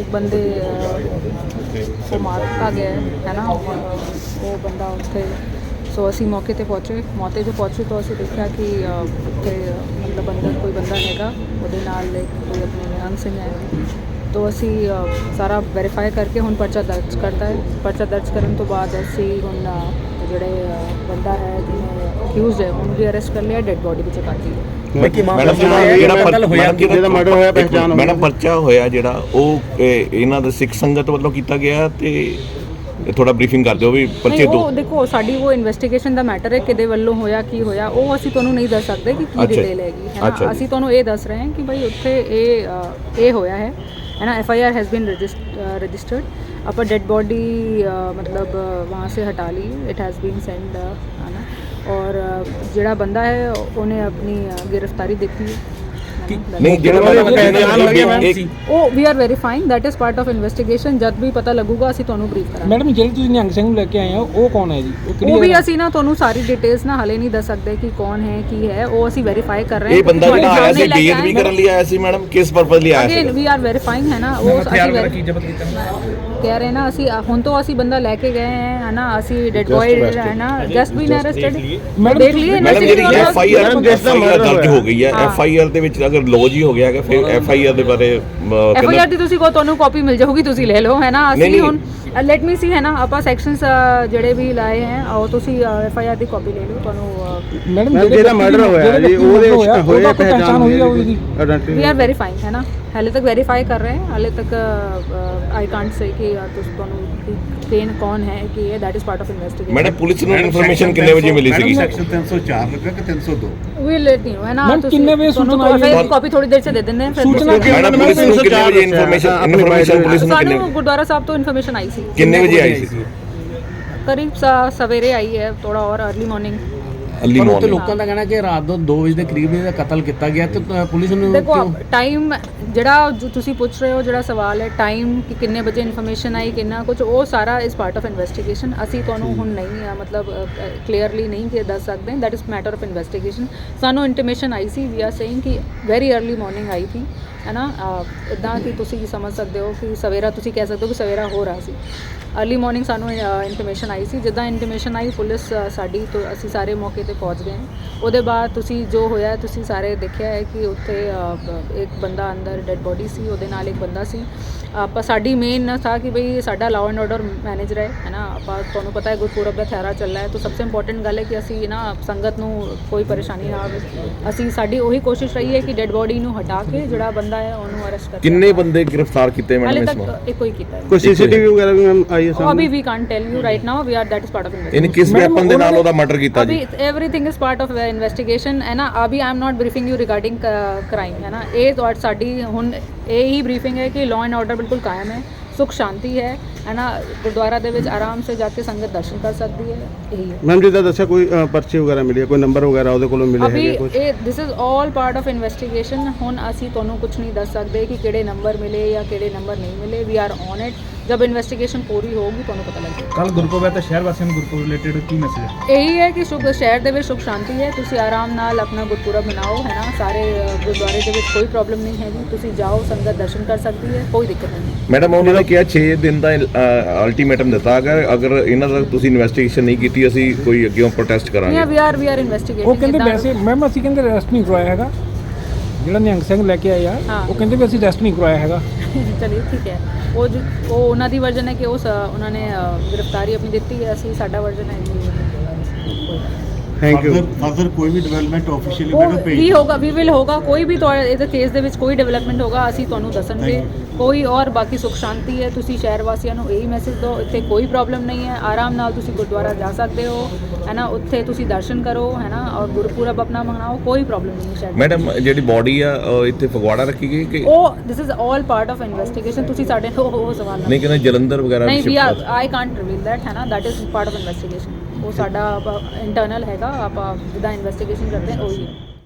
ਬੰਦੇ ਅਹ, ਉਹ ਮਾਰ ਦਿੱਤਾ ਗਿਆ ਹੈ ਨਾ ਉਹ ਬੰਦਾ ਉੱਥੇ ਸੋ ਅਸੀਂ ਮੌਕੇ ਤੇ ਪਹੁੰਚੇ। ਮੌਕੇ ਤੇ ਪਹੁੰਚੇ ਤਾਂ ਅਸੀਂ ਦੇਖਿਆ ਕਿ ਉੱਥੇ ਮਤਲਬ ਅੰਦਰ ਕੋਈ ਬੰਦਾ ਹੈਗਾ। ਉਹਦੇ ਨਾਲ ਇੱਕ ਕੋਈ ਆਪਣੇ ਨਿਹੰਗ ਸਿੰਘ ਹੈ। ਤੋ ਅਸੀਂ ਸਾਰਾ ਵੈਰੀਫਾਈ ਕਰਕੇ ਹੁਣ ਪਰਚਾ ਦਰਜ ਕਰਤਾ ਹੈ। ਪਰਚਾ ਦਰਜ ਕਰਨ ਤੋਂ ਬਾਅਦ ਅਸੀਂ ਹੁਣ ਜਿਹੜੇ ਬੰਦਾ ਹੈ ਜਿਹਨੇ ਅਕਿਊਜ਼ਡ ਹੈ ਉਹਨੂੰ ਵੀ ਅਰੈਸਟ ਕਰ ਲਿਆ ਡੈੱਡ ਬੋਡੀ ਵਿੱਚ ਬਾਕੀ ਮਾਮਲਾ ਮੈਡਮ ਜਿਹੜਾ ਹੈ, ਜਿਹੜਾ ਕਤਲ ਹੋਇਆ ਮੈਡਮ ਕਿਹਦਾ ਮਰਡਰ ਹੋਇਆ ਪਹਿਚਾਨ ਹੋਈ ਮੈਡਮ ਪਰਚਾ ਹੋਇਆ ਜਿਹੜਾ ਉਹ ਇਹ, ਇਹਨਾਂ ਦਾ ਸਿੱਖ ਸੰਗਤ ਵੱਲੋਂ ਕੀਤਾ ਗਿਆ ਤੇ ਥੋੜਾ ਬਰੀਫਿੰਗ ਕਰ ਦਿਓ ਵੀ ਪਰਚੇ ਨਹੀਂ ਉਹ ਦੋ ਦੇਖੋ ਸਾਡੀ ਉਹ ਇਨਵੈਸਟੀਗੇਸ਼ਨ ਦਾ ਮੈਟਰ ਹੈ ਕਿਹਦੇ ਵੱਲੋਂ ਹੋਇਆ ਕੀ ਹੋਇਆ ਉਹ ਅਸੀਂ ਤੁਹਾਨੂੰ ਨਹੀਂ ਦੱਸ ਸਕਦੇ ਕਿ ਕੀ ਅੱਛਾ। ਡਿਟੇਲ ਹੈਗੀ ਹੈ ਅੱਛਾ ਨਾ ਜੀ। ਅਸੀਂ ਤੁਹਾਨੂੰ ਇਹ ਦੱਸ ਰਹੇ ਹਾਂ ਕਿ ਭਾਈ ਉੱਥੇ ਇਹ ਅ, ਇਹ ਹੋਇਆ ਹੈ है ना F I R has been registered अपा डेड बॉडी मतलब अ, वहाँ से हटा ली इट हैज़ बीन सेंड है ना और अ, ਜਿਹੜਾ ਬੰਦਾ ਹੈ ਉਹਨੇ ਆਪਣੀ ਅ, ਗ੍ਰਿਫਤਾਰੀ ਦਿੱਤੀ ਹੈ ਹੈ ਨਾ? ਨਹੀਂ ਜਿਹੜਾ ਉਹ we are verifying that is part of investigation ਜਦ ਵੀ ਪਤਾ ਲੱਗੂਗਾ ਅਸੀਂ ਤੁਹਾਨੂੰ ਬਰੀਫ ਕਰਾਂਗੇ। ਮੈਡਮ ਜਿਹੜੀ ਤੁਸੀਂ ਨਿਹੰਗ ਸਿੰਘ ਨੂੰ ਲੈ ਕੇ ਆਏ ਹੋ ਉਹ ਕੌਣ ਹੈ ਜੀ? ਉਹ ਉਹ ਵੀ? ਅਸੀਂ ਨਾ ਤੁਹਾਨੂੰ ਸਾਰੀ ਡਿਟੇਲਸ ਨਾ ਹਲੇ ਨਹੀਂ ਦੱਸ ਸਕਦੇ ਕਿ ਕੌਣ ਹੈ ਕੀ ਹੈ ਉਹ ਅਸੀਂ ਵੈਰੀਫਾਈ ਕਰ ਰਹੇ ਹਾਂ ਇਹ ਬੰਦਾ ਜਿਹੜਾ ਆਇਆ ਸੀ ਤੁਹਾਡੇ ਸਾਹਮਣੇ ਬੇਅਦ ਵੀ ਕਰਨ ਲਈ ਆਇਆ ਸੀ ਮੈਡਮ ਕਿਸ ਪਰਪਸ ਲਈ ਆਇਆ again see we are verifying ਹੈ ਨਾ? ਉਹ ਅਸੀਂ verify- ਕਹਿ ਰਹੇ ਨਾ ਅਸੀਂ ਹੁਣ ਤੋਂ ਅਸੀਂ ਬੰਦਾ ਲੈ ਕੇ ਗਏ ਹੈ ਨਾ ਅਸੀਂ ਡੈਡ ਬॉय ਹੈ ਨਾ ਜਸਟ ਬੀਨ ਅਰੈਸਟਡ ਮੈਡਮ, ਦੇਖ ਲਈਏ ਮੈਡਮ ਜਿਹੜੀ ਐਫ ਆਈ ਆਰ ਜਿਸ ਦਾ murder ਦਰਜ। ਹੋ ਗਈ ਹੈ। ਐਫ ਆਈ ਆਰ ਦੇ ਵਿੱਚ ਅਗਰ ਲੌਜ ਹੀ ਹੋ ਗਿਆ ਹੈਗਾ ਫਿਰ ਐਫ ਆਈ ਆਰ ਦੇ ਬਾਰੇ ਐਫ ਆਈ ਕਹਿੰਦਾ ਆਰ ਦੀ ਤੁਸੀਂ ਕੋ ਤੁਹਾਨੂੰ ਕਾਪੀ ਮਿਲ ਜਾਊਗੀ ਤੁਸੀਂ ਲੈ ਲਓ ਹੈ ਨਾ ਅਸੀਂ। ਹੁਣ ਲੈਟ ਮੀ ਸੀ ਹੈ ਨਾ ਆਪਾਂ ਸੈਕਸ਼ਨਸ ਜਿਹੜੇ ਵੀ ਲਾਏ ਹੈ ਉਹ ਤੁਸੀਂ ਐਫ ਆਈ ਆਰ ਦੀ ਕਾਪੀ ਲੈ ਲਓ ਤੁਹਾਨੂੰ ਮੈਡਮ ਜਿਹੜਾ ਮਰਡਰ ਹੋਇਆ ਜੀ ਉਹਦੇ ਹੋਇਆ ਉਹਦਾ ਪਹਿਚਾਨ ਹੋਈ ਹੈ ਹੈ ਉਹਦੀ ਆਇਡੈਂਟੀ ਵੀ ਆਰ ਵੈਰੀਫਾਈਂਗ ਹੈ ਨਾ? ਹਾਲੇ ਤੱਕ ਵੈਰੀਫਾਈ ਕਰ ਰਹੇ ਹਾਂ ਹਾਲੇ ਤੱਕ ਆਈ ਕਾਂਟ ਸੇ ਕਿ ਤੁਸੀਂ ਤੁਹਾਨੂੰ ਕੇਨ ਕੌਣ ਹੈ ਕਿ ਇਹ that is part of investigation madam police ਨੂੰ ਇਨਫੋਰਮੇਸ਼ਨ ਕਿੰਨੇ ਵਜੇ ਮਿਲੀ ਸੀਗੀ? ਸੈਕਸ਼ਨ 304 ਲੱਗਾ ਕਿ 302 ਵੀ ਲੈਟ ਯੂ ਹੈ ਨਾ Ma'am, ਕਿੰਨੇ ਵਜੇ ਸੂਚਨਾ ਆਈ ਹੈ? ਕਾਪੀ ਥੋੜੀ ਦੇਰ ਚ ਦੇ ਦਿੰਦੇ ਹਾਂ ਫਿਰ ਸੂਚਨਾ ਤੁਸੀਂ- ਮੈਡਮ ਪੁਲਿਸ ਨੂੰ ਕਿੰਨੇ ਵਜੇ ਇਨਫੋਰਮੇਸ਼ਨ ਇਨਫੋਰਮੇਸ਼ਨ ਪੁਲਿਸ ਨੂੰ ਕਿੰਨੇ ਸਾਨੂੰ ਗੁਰਦੁਆਰਾ ਸਾਹਿਬ ਤੋਂ ਇਨਫੋਰਮੇਸ਼ਨ ਆਈ ਸੀ। ਕਿੰਨੇ ਵਜੇ ਆਈ ਸੀ? ਕਰੀਬ ਸ- ਸਵੇਰੇ ਆਈ ਹੈ ਥੋੜਾ ਔਰ अर्ਲੀ ਮਾਰਨਿੰਗ ਅਰਲੀ ਪਰ ਉੱਥੇ ਮਾਰਨਿੰਗ ਲੋਕਾਂ ਦਾ ਕਹਿਣਾ ਕਿ ਰਾਤ ਨੂੰ 2 ਵਜੇ ਦੇ ਕਰੀਬ ਇਹਦਾ ਕਤਲ ਕੀਤਾ ਗਿਆ ਤੇ ਅ, ਪੁਲਿਸ ਨੂੰ ਦੇਖੋ ਕਿਉਂ ਟਾਈਮ ਜਿਹੜਾ ਜੋ ਤੁਸੀਂ ਪੁੱਛ ਰਹੇ ਹੋ ਜਿਹੜਾ ਸਵਾਲ ਹੈ ਟਾਈਮ ਕਿ ਕਿੰਨੇ ਵਜੇ ਇਨਫੋਰਮੇਸ਼ਨ ਆਈ ਕਿੰਨਾ ਕੁਝ ਉਹ ਸਾਰਾ ਇਸ ਪਾਰਟ ਆਫ ਇਨਵੈਸਟੀਗੇਸ਼ਨ ਅਸੀਂ ਤੁਹਾਨੂੰ ਹੁਣ ਨਹੀਂ ਅ, ਮਤਲਬ ਕਲੀਅਰਲੀ ਨਹੀਂ ਕਿ ਦੱਸ ਸਕਦੇ। That is matter of investigation ਸਾਨੂੰ ਇੰਟੀਮੇਸ਼ਨ ਆਈ ਸੀ ਵੀ ਆਰ ਸੇਇੰਗ ਕਿ ਵੈਰੀ अर्ਲੀ ਮਾਰਨਿੰਗ ਆਈ ਥੀ ਹੈ ਨਾ? ਇਦਾਂ ਕਿ ਤੁਸੀਂ ਸਮਝ ਸਕਦੇ ਹੋ ਕਿ ਸਵੇਰਾ ਤੁਸੀਂ ਕਹਿ ਸਕਦੇ ਹੋ ਕਿ ਸਵੇਰਾ ਹੋ ਰਿਹਾ ਸੀ। अर्ਲੀ ਮਾਰਨਿੰਗ ਸਾਨੂੰ ਇੰਟੀਮੇਸ਼ਨ ਆਈ ਸੀ। ਜਿੱਦਾਂ ਇੰਟੀਮੇਸ਼ਨ ਆਈ ਪੁਲਿਸ ਸਾਡੀ ਤੋਂ ਅਸੀਂ ਸਾਰੇ ਮੌਕੇ ਤੇ ਪਹੁੰਚ ਗਏ। ਹਾਂ। ਉਹਦੇ ਬਾਅਦ ਤੁਸੀਂ ਜੋ ਹੋਇਆ ਤੁਸੀਂ ਸਾਰੇ ਦੇਖਿਆ ਹੈ ਕਿ ਉੱਥੇ ਇੱਕ ਬੰਦਾ ਅੰਦਰ ਡੈੱਡ ਬੋਡੀ ਸੀ ਉਹਦੇ ਨਾਲ ਇੱਕ ਬੰਦਾ ਸੀ। ਆਪਾਂ ਸਾਡੀ ਮੇਨ ਨਾ ਥਾ ਕਿ ਭਈ ਸਾਡਾ ਲਾਅ ਐਂਡ ਆਰਡਰ ਮੈਨੇਜ ਰਹੇ ਹੈ ਨਾ? ਆਪਾਂ ਤੁਹਾਨੂੰ ਪਤਾ ਹੈ ਗੁਰਪੁਰਬ ਦਾ ਥਿਆਰਾ ਚੱਲ ਰਿਹਾ ਹੈ। ਤਾਂ ਸਭ ਤੋਂ ਇੰਪੋਰਟੈਂਟ ਗੱਲ ਹੈ ਕਿ ਅਸੀਂ ਨਾ ਸੰਗਤ ਨੂੰ ਕੋਈ ਪਰੇਸ਼ਾਨੀ ਨਾ ਆਵੇ। ਅਸੀਂ ਸਾਡੀ ਉਹੀ ਕੋਸ਼ਿਸ਼ ਰਹੀ ਹੈ ਕਿ ਡੈੱਡ ਬੋਡੀ ਨੂੰ ਹਟਾ ਕੇ ਜਿਹੜਾ ਬੰਦਾ ਹੈ ਉਹਨੂੰ ਅਰੈਸਟ ਕਰ ਕਿੰਨੇ ਬੰਦੇ ਗ੍ਰਿਫਤਾਰ ਕੀਤੇ ਮੈਡਮ ਇਸ ਵਾਰ? ਤੱਕ ਇੱਕੋ ਹੀ ਕੀਤਾ ਹੈ। ਕੋਈ ਸੀਸੀਟੀਵੀ ਵਗੈਰਾ ਵੀ ਮੈਮ ਆਈ ਹੈ ਉਹ ਅਭੀ ਸਾਹਮਣੇ we can't tell you right now we are that is part of ਇਹਨੇ ਇਨਵੈਸਟੀਗੇਸ਼ਨ ਕਿਸ ਵੈਪਨ ਦੇ ਨਾਲ ਉਹਦਾ ਮਰਡਰ ਕੀਤਾ अभी ਜੀ everything is part of investigation है ना अभी I am not briefing you regarding crime है ना ਇਹ ਤੁਹਾਡੀ ਸਾਡੀ ਹੁਣ ਇਹ ਹੀ ਬਰੀਫਿੰਗ ਹੈ ਕਿ ਲਾਅ ਐਂਡ ਆਰਡਰ ਬਿਲਕੁਲ ਕਾਇਮ ਹੈ ਸੁਖ ਸ਼ਾਂਤੀ ਹੈ ਹੈ ਨਾ ਗੁਰਦੁਆਰਾ ਦੇ ਵਿੱਚ ਆਰਾਮ ਸੇ ਜਾ ਕੇ ਸੰਗਤ ਦਰਸ਼ਨ ਕਰ ਸਕਦੀ ਹੈ ਇਹੀ ਹੈ ਮੈਮ ਜਿੱਦਾਂ ਦੱਸਿਆ ਕੋਈ ਅ, ਪਰਚੀ ਵਗੈਰਾ ਮਿਲੀ ਹੈ ਕੋਈ ਨੰਬਰ ਵਗੈਰਾ ਉਹਦੇ ਕੋਲੋਂ ਮਿਲੇ ਅਭੀ ਹੈਗੇ ਕੁਝ ਇਹ this is all part of investigation ਹੁਣ ਅਸੀਂ ਤੁਹਾਨੂੰ ਕੁਝ ਨਹੀਂ ਦੱਸ ਸਕਦੇ ਕਿ ਕਿਹੜੇ ਨੰਬਰ ਮਿਲੇ ਜਾਂ ਕਿਹੜੇ ਨੰਬਰ ਨਹੀਂ ਮਿਲੇ ਵੀ ਆਰ ਔਨ ਇਟ ਜਬ ਇਨਵੈਸਟੀਗੇਸ਼ਨ ਪੂਰੀ ਹੋਊਗੀ ਤੁਹਾਨੂੰ ਪਤਾ ਲੱਗ ਕੱਲ ਗੁਰਪੁਰਬ ਹੈ ਤਾਂ ਸ਼ਹਿਰ ਵਾਸੀਆਂ ਨੂੰ ਗੁਰਪੁਰਬ ਰਿਲੇਟਡ ਕੀ ਮੈਸੇਜ ਹੈ? ਇਹੀ ਹੈ ਕਿ ਸੁਖ ਸ਼ਹਿਰ ਦੇ ਵਿੱਚ ਸੁਖ ਸ਼ਾਂਤੀ ਹੈ ਤੁਸੀਂ ਆਰਾਮ ਨਾਲ ਆਪਣਾ ਗੁਰਪੁਰਬ ਮਨਾਓ ਹੈ ਨਾ? ਸਾਰੇ ਅ, ਗੁਰਦੁਆਰੇ ਦੇ ਵਿੱਚ ਕੋਈ ਪ੍ਰੋਬਲਮ ਨਹੀਂ ਹੈਗੀ। ਤੁਸੀਂ ਜਾਓ ਸੰਗਤ ਦਰਸ਼ਨ ਕਰ ਸਕਦੀ ਹੈ ਕੋਈ ਦਿੱਕਤ ਨਹੀਂ ਮੈਡਮ ਉਹਨਾਂ ਨੇ ਕਿਹਾ 6 ਦਿਨ ਦਾ ਅਲਟੀਮੇਟਮ ਦਿੱਤਾ ਅਗਰ ਅਗਰ ਇਹਨਾਂ ਦਾ ਤੁਸੀਂ ਇਨਵੈਸਟੀਗੇਸ਼ਨ ਨਹੀਂ ਕੀਤੀ ਅਸੀਂ ਕੋਈ ਅੱਗੇ ਪ੍ਰੋਟੈਸਟ ਨਹੀਂ ਕਰਾਂਗੇ we are we are investigating ਉਹ ਕਹਿੰਦੇ ਵੈਸੇ ਮੈਮ ਅਸੀਂ ਕਹਿੰਦੇ ਰੈਸਟ ਨਹੀਂ ਕਰਵਾਇਆ ਹੈਗਾ। ਜਿਹੜਾ ਨਿਹੰਗ ਸਿੰਘ ਲੈ ਕੇ ਆਏ ਆ ਹਾਂ। ਉਹ ਕਹਿੰਦੇ ਵੀ ਅਸੀਂ ਰੈਸਟ ਨਹੀਂ ਕਰਵਾਇਆ ਹੈਗਾ। ਚਲਿਏ ਠੀਕ ਹੈ। ਉਹ ਜੋ- ਉਹ ਉਹਨਾਂ ਦੀ ਵਰਜਨ ਹੈ ਕਿ ਉਹ ਸ- ਉਹਨਾਂ ਨੇ ਅ, ਗ੍ਰਿਫਤਾਰੀ ਆਪਣੀ ਦਿੱਤੀ ਹੈ। ਅਸੀਂ ਸਾਡਾ ਵਰਜਨ ਹੈ ਜੀ। ਥੈਂਕ ਯੂ ਫਰਦਰ ਕੋਈ ਵੀ ਡਿਵੈਲਪਮੈਂਟ ਆਫੀਸ਼ੀਅਲੀ ਉਹ ਮੈਡਮ ਭੇਜ ਵੀ ਹੋਗਾ ਵੀ ਵਿਲ ਹੋਗਾ ਕੋਈ ਵੀ ਤੁਹਾਡੇ ਇਹਦੇ ਕੇਸ ਦੇ ਵਿੱਚ ਕੋਈ ਡਿਵੈਲਪਮੈਂਟ ਹੋਗਾ ਅਸੀਂ ਤੁਹਾਨੂੰ ਦੱਸਣਗੇ। ਕੋਈ ਔਰ ਬਾਕੀ ਸੁਖ ਸ਼ਾਂਤੀ ਹੈ ਤੁਸੀਂ ਸ਼ਹਿਰ ਵਾਸੀਆਂ ਨੂੰ ਇਹੀ ਮੈਸੇਜ ਦਿਓ ਇੱਥੇ ਕੋਈ ਪ੍ਰੋਬਲਮ ਨਹੀਂ ਹੈ ਆਰਾਮ ਨਾਲ ਤੁਸੀਂ ਗੁਰਦੁਆਰਾ ਜਾ ਸਕਦੇ ਹੋ ਹੈ ਨਾ ਉੱਥੇ ਤੁਸੀਂ ਦਰਸ਼ਨ ਕਰੋ ਹੈ ਨਾ ਔਰ ਗੁਰਪੁਰਬ ਆਪਣਾ ਮਨਾਓ ਕੋਈ ਪ੍ਰੋਬਲਮ ਨਹੀਂ ਹੈ ਸ਼ਹਿਰ ਮੈਡਮ ਜਿਹੜੀ ਬਾਡੀ ਆ ਉਹ ਇੱਥੇ ਫਗਵਾੜਾ ਰੱਖੀ ਗਈ ਕਿ ਉਹ this is all part of investigation ਤੁਸੀਂ ਸਾਡੇ ਤੋਂ ਉਹ ਸਵਾਲ ਨਾ ਨਹੀਂ ਕਹਿੰਦੇ ਜਲੰਧਰ ਵਗੈਰਾ ਨਹੀਂ ਵੀ shift ਕਰ- ਆਈ ਕਾਂਟ ਰਿਵੀਲ ਦੈਟ ਹੈ ਨਾ that is part of investigation ਉਹ ਸਾਡਾ ਇੰਟਰਨਲ ਹੈਗਾ ਆਪਾਂ ਜਿਹਦਾ ਇਨਵੈਸਟੀਗੇਸ਼ਨ ਕਰਦੇ ਹਾਂ ਉਹੀ ਹੈ।